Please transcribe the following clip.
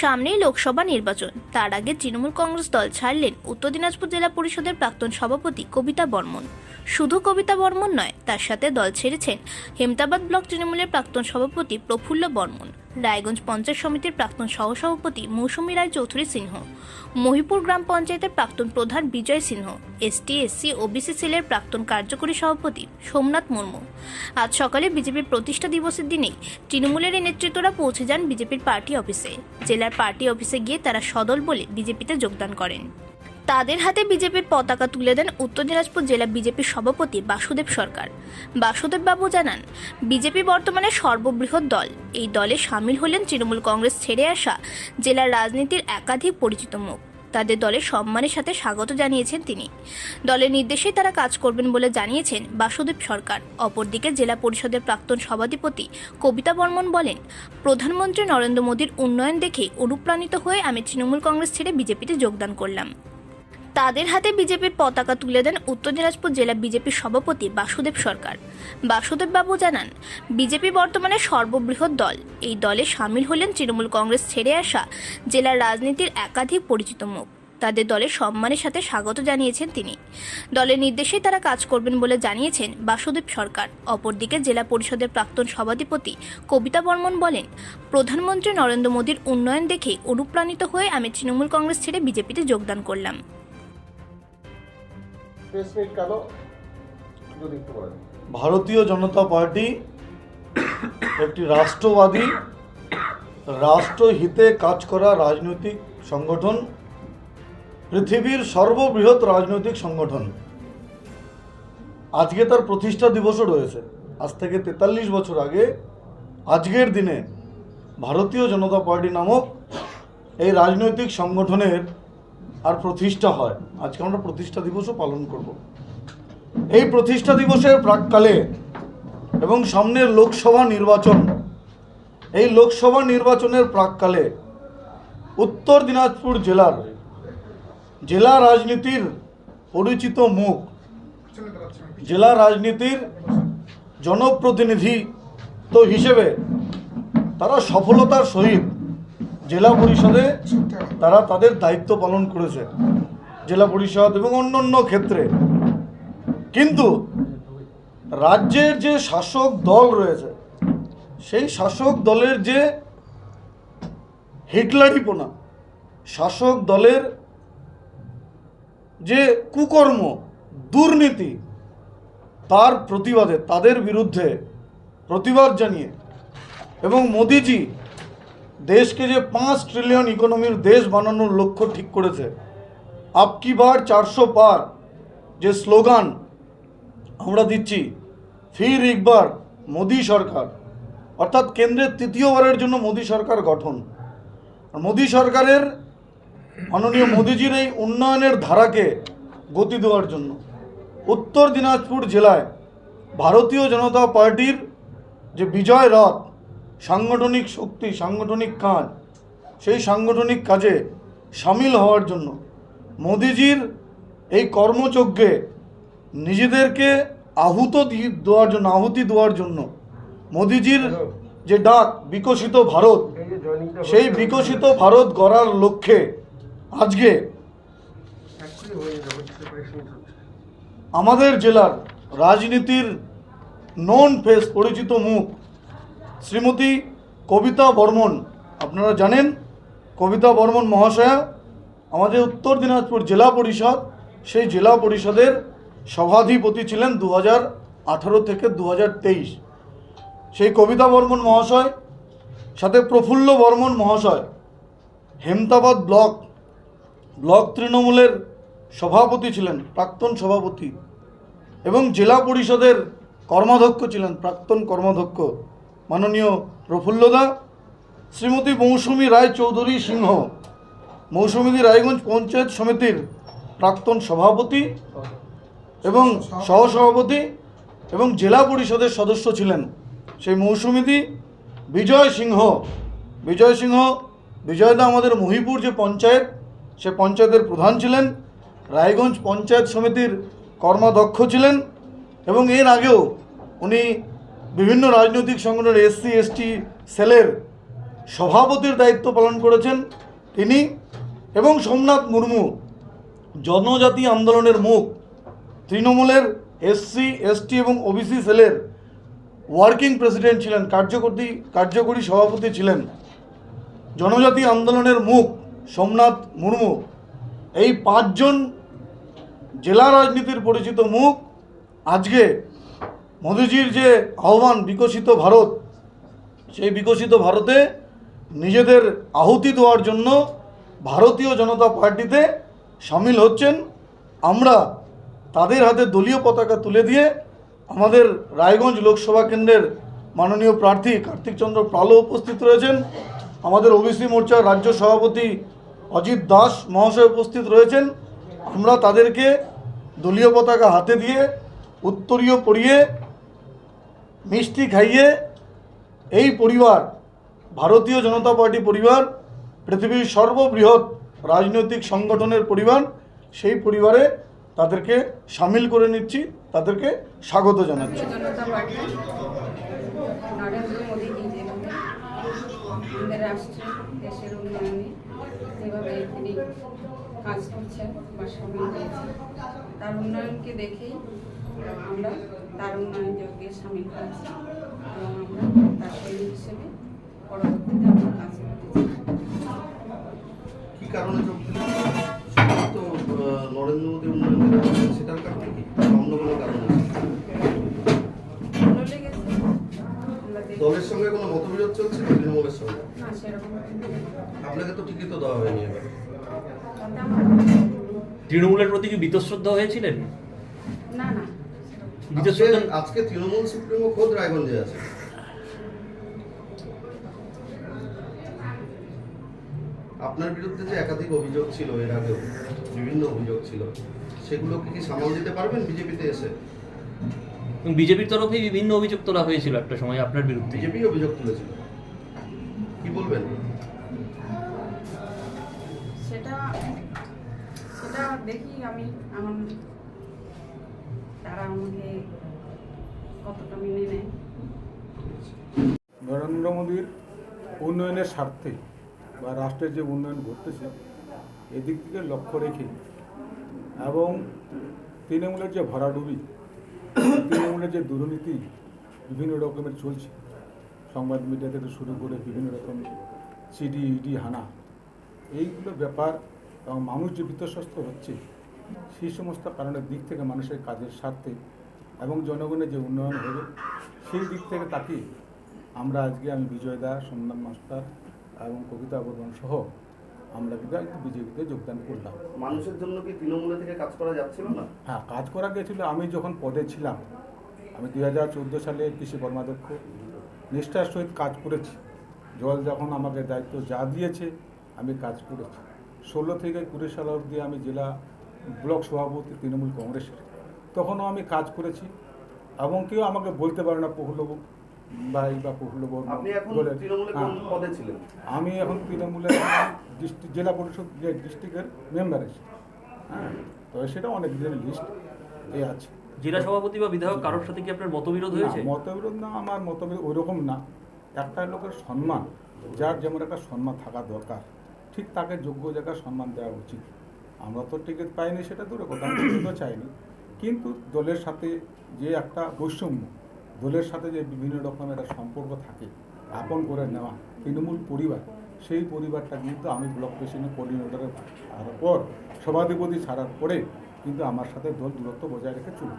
সামনেই লোকসভা নির্বাচন। তার আগে তৃণমূল কংগ্রেস দল ছাড়লেন উত্তর দিনাজপুর জেলা পরিষদের প্রাক্তন সভাপতি কবিতা বর্মন। শুধু কবিতা বর্মন নয়, তার সাথে দল ছেড়েছেন হেমতাবাদ ব্লক তৃণমূলের প্রাক্তন সভাপতি প্রফুল্ল বর্মন রায়গঞ্জ পঞ্চায়েত সমিতির প্রাক্তন সহসভাপতি মৌসুমী রায় চৌধুরী সিংহ মহিপুর গ্রাম পঞ্চায়েতের প্রাক্তন প্রধান Bijoy Singha ST, SC, OBC সেলের প্রাক্তন কার্যকরী সভাপতি সোমনাথ মুর্মু। আজ সকালে বিজেপির প্রতিষ্ঠা দিবসের দিনেই তৃণমূলের এই নেতৃত্বরা পৌঁছে যান বিজেপির পার্টি অফিসে। জেলার পার্টি অফিসে গিয়ে তারা সদল বলে বিজেপিতে যোগদান করেন। তাদের হাতে বিজেপির পতাকা তুলে দেন উত্তর দিনাজপুর জেলা বিজেপির সভাপতি বাসুদেব সরকার। বাসুদেব বাবু জানান, বিজেপি বর্তমানে সর্ববৃহৎ দল। এই দলে সামিল হলেন তৃণমূল কংগ্রেস ছেড়ে আসা জেলার রাজনীতির একাধিক পরিচিত মুখ। তাদের দলের সম্মানের সাথে স্বাগত জানিয়েছেন তিনি। দলের নির্দেশে তারা কাজ করবেন বলে জানিয়েছেন বাসুদেব সরকার। অপরদিকে জেলা পরিষদের প্রাক্তন সভাধিপতি কবিতা বর্মন বলেন, প্রধানমন্ত্রী নরেন্দ্র মোদীর উন্নয়ন দেখে অনুপ্রাণিত হয়ে আমি তৃণমূল কংগ্রেস ছেড়ে বিজেপিতে যোগদান করলাম। তাদের হাতে বিজেপির পতাকা তুলে দেন উত্তর দিনাজপুর জেলা বিজেপির সভাপতি বাসুদেব সরকার। বাসুদেব বাবু জানান, বিজেপি বর্তমানে সর্ববৃহৎ দল। এই দলে সামিল হলেন তৃণমূল কংগ্রেস ছেড়ে আসা জেলার রাজনীতির একাধিক পরিচিত মুখ। তাদের দলের সম্মানের সাথে স্বাগত জানিয়েছেন তিনি। দলের নির্দেশে তারা কাজ করবেন বলে জানিয়েছেন বাসুদেব সরকার। অপরদিকে জেলা পরিষদের প্রাক্তন সভাধিপতি কবিতা বর্মন বলেন, প্রধানমন্ত্রী নরেন্দ্র মোদীর উন্নয়ন দেখে অনুপ্রাণিত হয়ে আমি তৃণমূল কংগ্রেস ছেড়ে বিজেপিতে যোগদান করলাম। কেন যদি একটু বলেন ভারতীয় জনতা পার্টি একটি রাষ্ট্রবাদী, রাষ্ট্রহিতে কাজ করা রাজনৈতিক সংগঠন, পৃথিবীর সর্ববৃহৎ রাজনৈতিক সংগঠন। আজকে তার প্রতিষ্ঠা দিবসও রয়েছে। আজ থেকে তেতাল্লিশ বছর আগে, আজকের দিনে ভারতীয় জনতা পার্টি নামক এই রাজনৈতিক সংগঠনের আর প্রতিষ্ঠা হয়। আজকে আমরা প্রতিষ্ঠা দিবসও পালন করব। এই প্রতিষ্ঠা দিবসের প্রাককালে এবং সামনের লোকসভা নির্বাচন, এই লোকসভা নির্বাচনের প্রাককালে উত্তর দিনাজপুর জেলার জেলা রাজনীতির পরিচিত মুখ, জেলা রাজনীতির জনপ্রতিনিধি তো হিসেবে তারা সফলতার সহিত জেলা পরিষদে তারা তাদের দায়িত্ব পালন করেছে, জেলা পরিষদ এবং অন্যান্য ক্ষেত্রে। কিন্তু রাজ্যের যে শাসক দল রয়েছে, সেই শাসক দলের যে হিটলারিপনা শাসক দলের যে কুকর্ম, দুর্নীতি, তার প্রতিবাদে, তাদের বিরুদ্ধে প্রতিবাদ জানিয়ে এবং মোদিজি দেশকে যে পাঁচ ট্রিলিয়ন ইকোনমির দেশ বানানোর লক্ষ্য ঠিক করেছে। আপকি বার চারশো পার যে স্লোগান আমরা দিচ্ছি, ফির একবার মোদি সরকার। অর্থাৎ কেন্দ্রের তৃতীয়বারের জন্য মোদি সরকার গঠন। মোদি সরকারের, মাননীয় মোদিজির এই উন্নয়নের ধারাকে গতি দেওয়ার জন্য উত্তর দিনাজপুর জেলায় ভারতীয় জনতা পার্টির যে বিজয় রথ সাংগঠনিক শক্তি সাংগঠনিক কাজ সেই সাংগঠনিক কাজে সামিল হওয়ার জন্য মোদিজির এই কর্মযজ্ঞে নিজেদেরকে আহুত দেওয়ার জন্য আহুতি দেওয়ার জন্য মোদিজির যে ডাক বিকশিত ভারত সেই বিকশিত ভারত গড়ার লক্ষ্যে আজকে আমাদের জেলার রাজনীতির নন ফেস পরিচিত মুখ শ্রীমতী কবিতা বর্মন, আপনারা জানেন, কবিতা বর্মন মহাশয়া, আমাদের উত্তর দিনাজপুর জেলা পরিষদ, সেই জেলা পরিষদের সভাধিপতি ছিলেন দু হাজার আঠারো থেকে দু হাজার তেইশ। সেই কবিতা বর্মন মহাশয়, সাথে প্রফুল্ল বর্মন মহাশয়, হেমতাবাদ ব্লক ব্লক তৃণমূলের সভাপতি ছিলেন, প্রাক্তন সভাপতি, এবং জেলা পরিষদের কর্মাধ্যক্ষ ছিলেন, প্রাক্তন কর্মাধ্যক্ষ। মাননীয় প্রফুল্লদা, শ্রীমতী মৌসুমী রায় চৌধুরী সিংহ মৌসুমীদি রায়গঞ্জ পঞ্চায়েত সমিতির প্রাক্তন সভাপতি এবং সহসভাপতি এবং জেলা পরিষদের সদস্য ছিলেন সেই মৌসুমীদি বিজয় সিংহ। বিজয় সিংহ বিজয়দা আমাদের মহিপুর যে পঞ্চায়েত, সে পঞ্চায়েতের প্রধান ছিলেন, রায়গঞ্জ পঞ্চায়েত সমিতির কর্মাধ্যক্ষ ছিলেন এবং এর আগেও উনি বিভিন্ন রাজনৈতিক সংগঠনের এসসি, এসটি, সেলের সভাপতির দায়িত্ব পালন করেছেন তিনি এবং সোমনাথ মুর্মু, জনজাতি আন্দোলনের মুখ, তৃণমূলের এসসি, এসটি এবং ওবিসি সেলের ওয়ার্কিং প্রেসিডেন্ট ছিলেন কার্যকরী কার্যকরী সভাপতি ছিলেন। জনজাতি আন্দোলনের মুখ, সোমনাথ মুর্মু। এই পাঁচজন জেলা রাজনীতির পরিচিত মুখ আজকে মোদিজির যে আহ্বান, বিকশিত ভারত, সেই বিকশিত ভারতে নিজেদের আহুতি দেওয়ার জন্য ভারতীয় জনতা পার্টিতে সামিল হচ্ছেন। আমরা তাদের হাতে দলীয় পতাকা তুলে দিয়ে আমাদের রায়গঞ্জ লোকসভা কেন্দ্রের মাননীয় প্রার্থী কার্তিক চন্দ্র প্রালো উপস্থিত রয়েছেন। আমাদের ওবিসি মোর্চার রাজ্য সভাপতি অজিত দাস মহাশয় উপস্থিত রয়েছেন। আমরা তাদেরকে দলীয় পতাকা হাতে দিয়ে উত্তরীয় পরিয়ে মিষ্টি খাইয়ে এই পরিবার, ভারতীয় জনতা পার্টি পরিবার, পৃথিবীর সর্ববৃহৎ রাজনৈতিক সংগঠনের পরিবার, সেই পরিবারে তাদেরকে সামিল করে নিচ্ছি, তাদেরকে স্বাগত জানাচ্ছি। কাজ করছেন বা সামিল তার উন্নয়নকে দেখেই আমরা তার উন্নয়ন যজ্ঞে সামিল হয়েছি। এবং আমরা তার সৈনিক হিসেবে পরবর্তীতে আমরা কাজ করতে কি কারণে যোগ তো নরেন্দ্র মোদী উন্নয়ন সেটার কারণে কি? অন্য কোনো কারণ দলের সঙ্গে কোনো মতবিরোধ চলছে? না তৃণমূলের সঙ্গে? না সেরকম আপনাকে তো টিকিটও দেওয়া হয়নি এবার। তৃণমূলের প্রতি কি বীতশ্রদ্ধা হয়েছিলেন? না না। আজকে তৃণমূল সুপ্রিমো খোদ রায়গঞ্জে আছে। আপনার বিরুদ্ধে যে একাধিক অভিযোগ ছিল এর আগেও বিভিন্ন অভিযোগ ছিল সেগুলোকে কি সামাল দিতে পারবেন বিজেপিতে এসে? বিজেপির তরফে বিভিন্ন অভিযোগ তোলা হয়েছিল একটা সময় আপনার বিরুদ্ধে। বিজেপি অভিযোগ তুলেছিল। কি বলবেন? সেটা সেটা দেখি আমি আমার তারা আমাকে নরেন্দ্র মোদীর উন্নয়নের স্বার্থে বা রাষ্ট্রের যে উন্নয়ন ঘটতেছে, এদিক থেকে লক্ষ্য রেখে এবং তৃণমূলের যে ভরাডুবি, তৃণমূলের যে দুর্নীতি বিভিন্ন রকমের চলছে, সংবাদ মিডিয়া থেকে শুরু করে বিভিন্ন রকম সিডি ইডি, হানা, এইগুলো ব্যাপার এবং মানুষ যে বিতস্বস্ত হচ্ছে, সেই সমস্ত কারণের দিক থেকে মানুষের কাজের স্বার্থে এবং জনগণের যে উন্নয়ন হবে সেই দিক থেকে তাকিয়ে আমরা আজকে আমি বিজয় দাস সোমনাথ মাস্টার এবং কবিতা বর্মন সহ আমরা কিন্তু বিজেপিতে যোগদান করলাম। মানুষের জন্য কি তৃণমূলে থেকে কাজ করা যাচ্ছিল না? হ্যাঁ কাজ করা গেছিল। আমি যখন পদে ছিলাম আমি দুই হাজার চোদ্দ সালে কৃষি কর্মাধ্যক্ষ নিষ্ঠার সহিত কাজ করেছি। জল যখন আমাকে দায়িত্ব যা দিয়েছে আমি কাজ করেছি। ষোলো থেকে কুড়ি সাল অবধি আমি জেলা ব্লক সভাপতি তৃণমূল কংগ্রেসের। তখনও আমি কাজ করেছি এবং কেউ আমাকে বলতে পারে না প্রফুল্ল ভাই বা প্রফুল্ল বর্মা আপনি এখন তৃণমূলে হ্যাঁ। পদে আমি এখন তৃণমূলের ডিস্ট্রিক্ট জেলা পরিষদ যে ডিস্ট্রিক্টের মেম্বার আছি। হ্যাঁ তো সেটা অনেক দিনের লিস্ট এ আছে। জেলা সভাপতি বা বিধায়ক কারোর সাথে কি আপনার মতবিরোধ হয়েছে? মতবিরোধ না আমার মতবিরোধ ওইরকম না। একটা লোকের সম্মান যার যেমন একটা সম্মান থাকা দরকার ঠিক তাকে যোগ্য জায়গায় সম্মান দেওয়া উচিত। আমরা তো টিকিট পাইনি সেটা দূরে কথা আমি চাইনি। কিন্তু দলের সাথে যে একটা বৈষম্য, দলের সাথে যে বিভিন্ন রকমের একটা সম্পর্ক থাকে, আপন করে নেওয়া তৃণমূল পরিবার, সেই পরিবারটা কিন্তু আমি ব্লক প্রেসিডেন্ট কোঅর্ডিনেটরের পর সভাধিপতি ছাড়ার পরে কিন্তু আমার সাথে দল দূরত্ব বজায় রেখে চলবে